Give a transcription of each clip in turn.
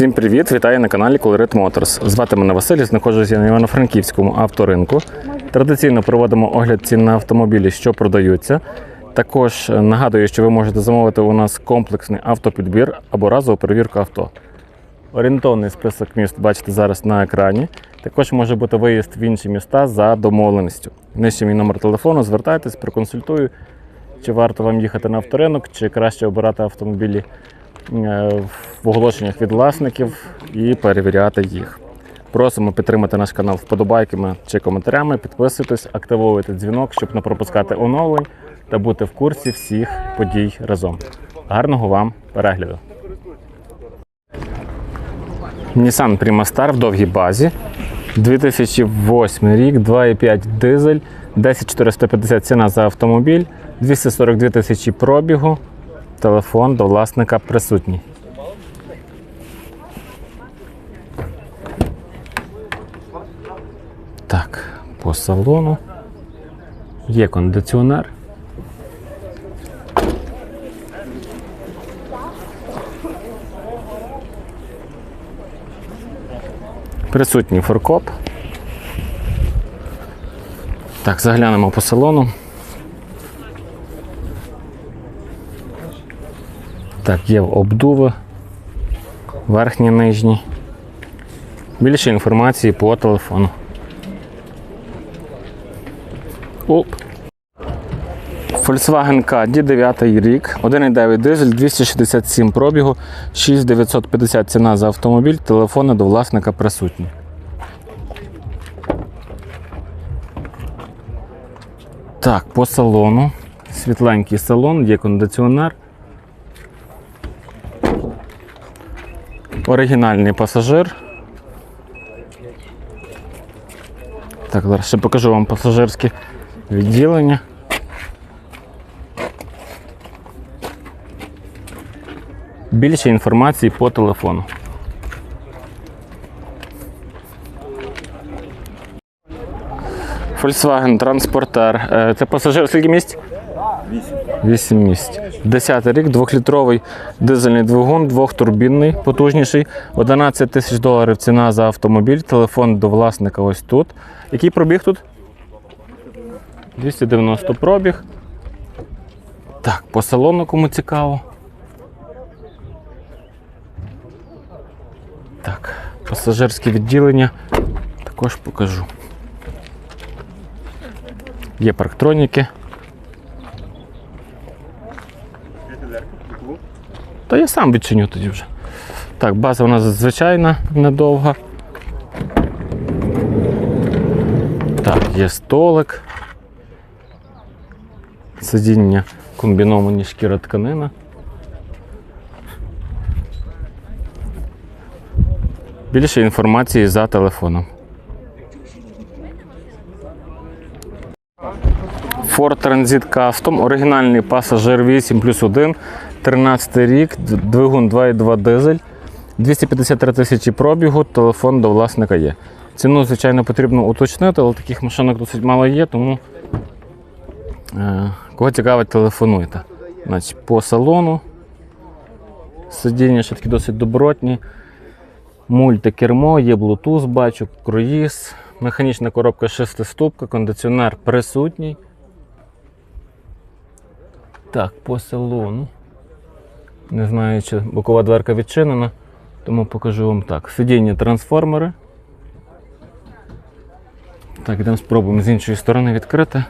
Всім привіт! Вітаю на каналі Colorit Motors. Звати мене Василь, знаходжуся на Івано-Франківському авторинку. Традиційно проводимо огляд цін на автомобілі, що продаються. Також е, нагадую, що ви можете замовити у нас комплексний автопідбір або разову перевірку авто. Орієнтовний список міст бачите зараз на екрані. Також може бути виїзд в інші міста за домовленістю. Нижче мій номер телефону, звертайтесь, проконсультую, чи варто вам їхати на авторинок, чи краще обирати автомобілі в оголошеннях від власників і перевіряти їх. Просимо підтримати наш канал вподобайками чи коментарями, підписуйтесь, активовуйте дзвінок, щоб не пропускати оновлень та бути в курсі всіх подій разом. Гарного вам перегляду! Nissan Prima в довгій базі. 2008 рік, 2,5 дизель, 10450 ціна за автомобіль, 242 тисячі пробігу. Телефон до власника присутній. Так, по салону. Є кондиціонер. Присутній форкоп. Так, заглянемо по салону. Так, є обдуви, верхні, нижні. Більше інформації по телефону. Оп. Volkswagen Caddy 9 рік, 1,9 дизель, 267 пробігу, 6950 ціна за автомобіль, телефони до власника присутні. Так, по салону. Світленький салон, є кондиціонер. Оригінальний пасажир. Так, зараз ще покажу вам пасажирське відділення. Більше інформації по телефону. Volkswagen Transporter. Е, Це пасажир скільки місць? 8 місць. 10 рік, 2-літровий дизельний двигун, двохтурбінний, потужніший. 11 тисяч доларів ціна за автомобіль. Телефон до власника ось тут. Який пробіг тут? 290 пробіг. Так, по салону кому цікаво. Так, пасажирське відділення також покажу. Є парктроніки. Та я сам відчиню тоді вже. Так, база у нас звичайна недовга. Так, є столик. Сидіння комбіновані шкіра тканина. Більше інформації за телефоном. Ford Transit Custom, оригінальний пасажир 8 плюс 1, 13 рік, двигун 2,2 дизель, 253 тисячі пробігу, телефон до власника є. Ціну, звичайно, потрібно уточнити, але таких машинок досить мало є, тому е, кого цікавить, телефонуйте. Значить, по салону сидіння ще такі досить добротні. Мультикермо, є Bluetooth, бачу, круїз, механічна коробка шестиступка, кондиціонер присутній. Так, по салону. Не знаю, чи бокова дверка відчинена, тому покажу вам так. Сидіння трансформери. Так, йдемо спробуємо з іншої сторони відкрити.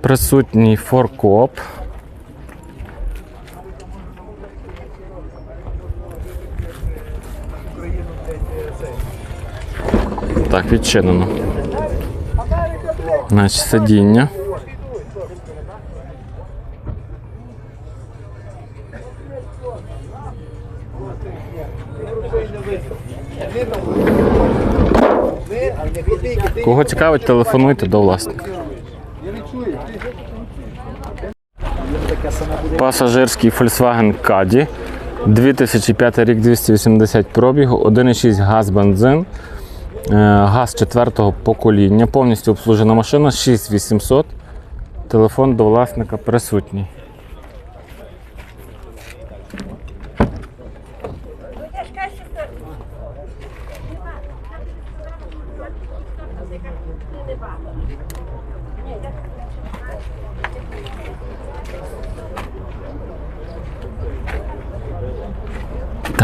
Присутній форкоп. Так, відчинено. Значить, сидіння. Кого цікавить, телефонуйте до власника. Пасажирський Volkswagen Caddy. 2005 рік 280 пробігу, 1,6 газ бензин. Е, Газ четвертого покоління, повністю обслужена машина 6800. Телефон до власника присутній.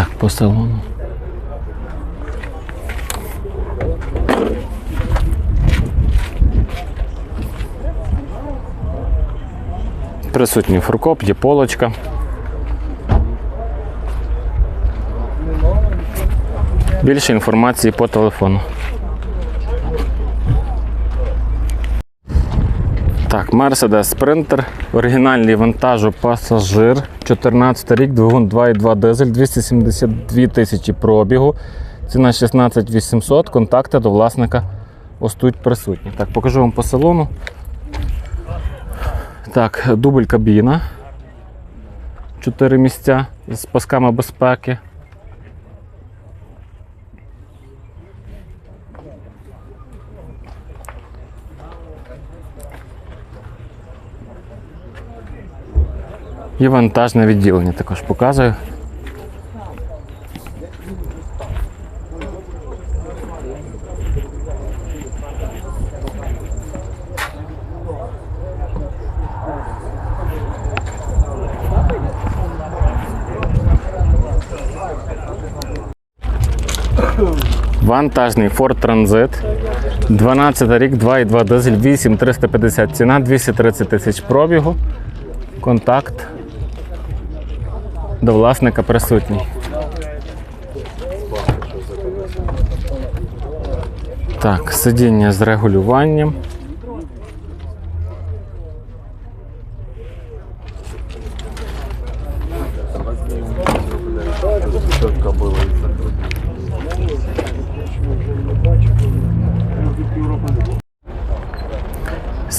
Так, по салону. Присутній фуркоп, є полочка. Більше інформації по телефону. Mercedes Sprinter, оригінальний вантажу пасажир, 14 рік, двигун 2,2 дизель, 272 тисячі пробігу, ціна 16 800, контакти до власника ось тут присутні. Так, покажу вам по салону. Так, дубль кабіна, 4 місця з пасками безпеки. І вантажне відділення також показую. Вантажний Ford Transit. 12 рік, 2,2 дизель, 8350 ціна, 230 тисяч пробігу. Контакт до власника присутній. Так, сидіння з регулюванням.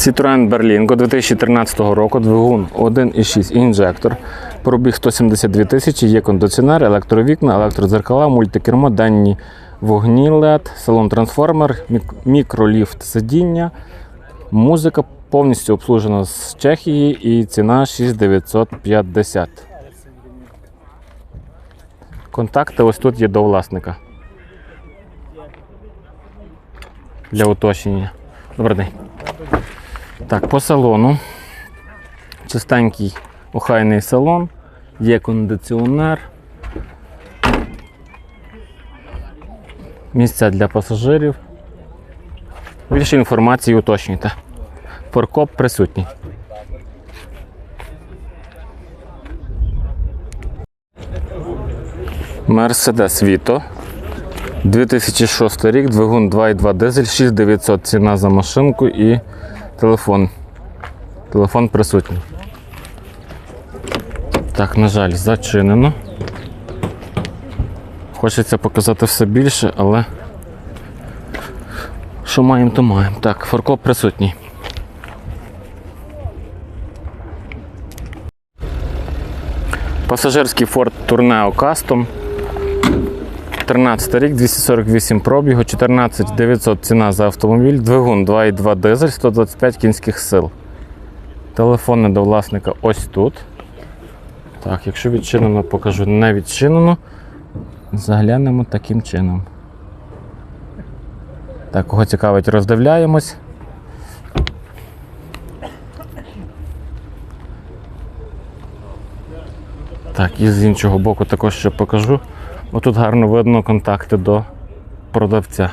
Citroen Berlingo 2013 року, двигун 1,6 інжектор, пробіг 172 тисячі, є кондиціонер, електровікна, електродзеркала, мультикермо, денні вогні LED, салон трансформер, мік- мікроліфт сидіння, музика повністю обслужена з Чехії і ціна 6950. Контакти ось тут є до власника. Для уточнення. Добрий день. Так, по салону. Чистенький охайний салон, є кондиціонер. Місця для пасажирів. Більше інформації уточнюйте. Форкоп присутній. Mercedes Vito. 2006 рік, двигун 2,2 дизель, 6900 ціна за машинку і телефон. Телефон присутній. Так, на жаль, зачинено. Хочеться показати все більше, але що маємо, то маємо. Так, форкоп присутній. Пасажирський Ford Tourneo Custom. 13 рік, 248 пробігу, 14 900 ціна за автомобіль, двигун 2,2 дизель, 125 кінських сил. Телефони до власника ось тут. Так, якщо відчинено, покажу не відчинено. Заглянемо таким чином. Так, кого цікавить, роздивляємось. Так, і з іншого боку також ще покажу. Отут гарно видно контакти до продавця.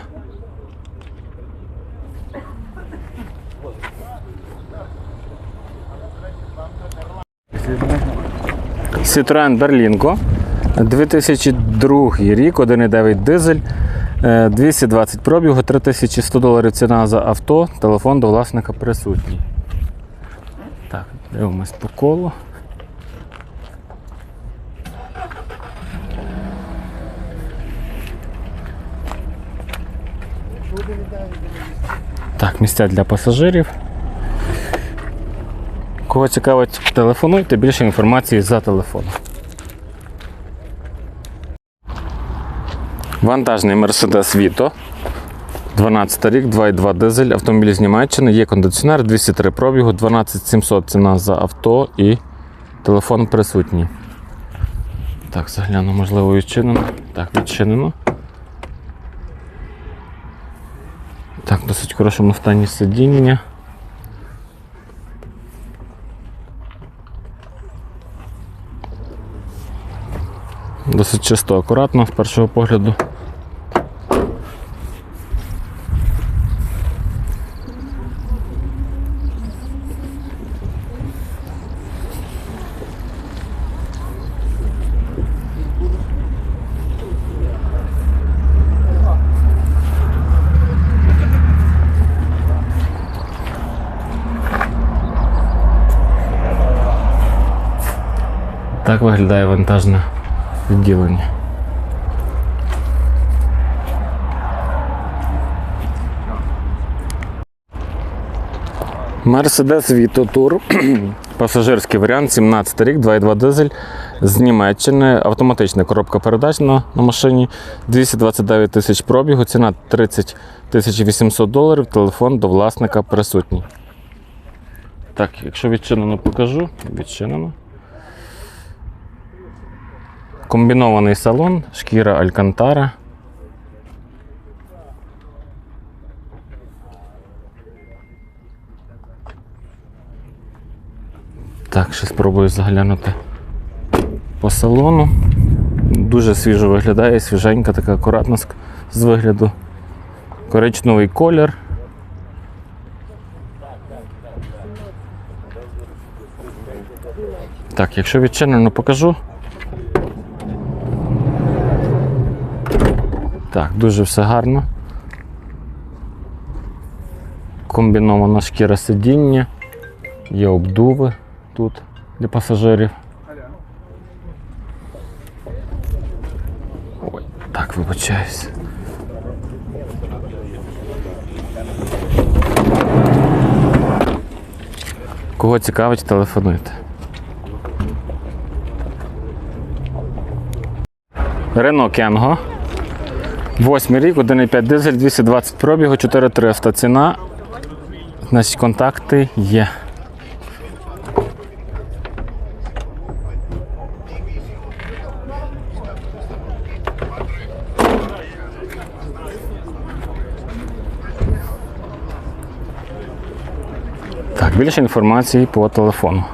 Citroen Berlingo. 2002 рік, 1,9 дизель, е, 220 пробігу, 3100 доларів ціна за авто, телефон до власника присутній. Так, дивимось по колу. Так, місця для пасажирів. Кого цікавить, телефонуйте, більше інформації за телефоном. Вантажний Mercedes Vito. 12 рік, 2,2 дизель, автомобіль з Німеччини, є кондиціонер, 203 пробігу, 12700 ціна за авто і телефон присутній. Так, загляну, можливо, відчинено. Так, відчинено. Так, в досить хорошому стані сидіння. Досить чисто, акуратно з першого погляду. Так виглядає вантажне відділення. Mercedes Vito Tour. Пасажирський варіант, 17 рік, 2,2 дизель з Німеччини. Автоматична коробка передач на, на машині. 229 тисяч пробігу, ціна 30 тисяч 800 доларів. Телефон до власника присутній. Так, якщо відчинено, покажу. Відчинено. Комбінований салон, шкіра Алькантара. Так, ще спробую заглянути по салону. Дуже свіжо виглядає, свіженька, така акуратна з- вигляду. Коричневий колір. Так, якщо відчинено, покажу. Так, дуже все гарно. Комбінована шкіра сидіння, є обдуви тут для пасажирів. Ой, так, вибачаюсь. Кого цікавить, телефонуйте. Рено Кенго. Восьмий рік, 1,5 дизель, 220 пробігу, 4300 ціна. Значить, контакти є. Так, більше інформації по телефону.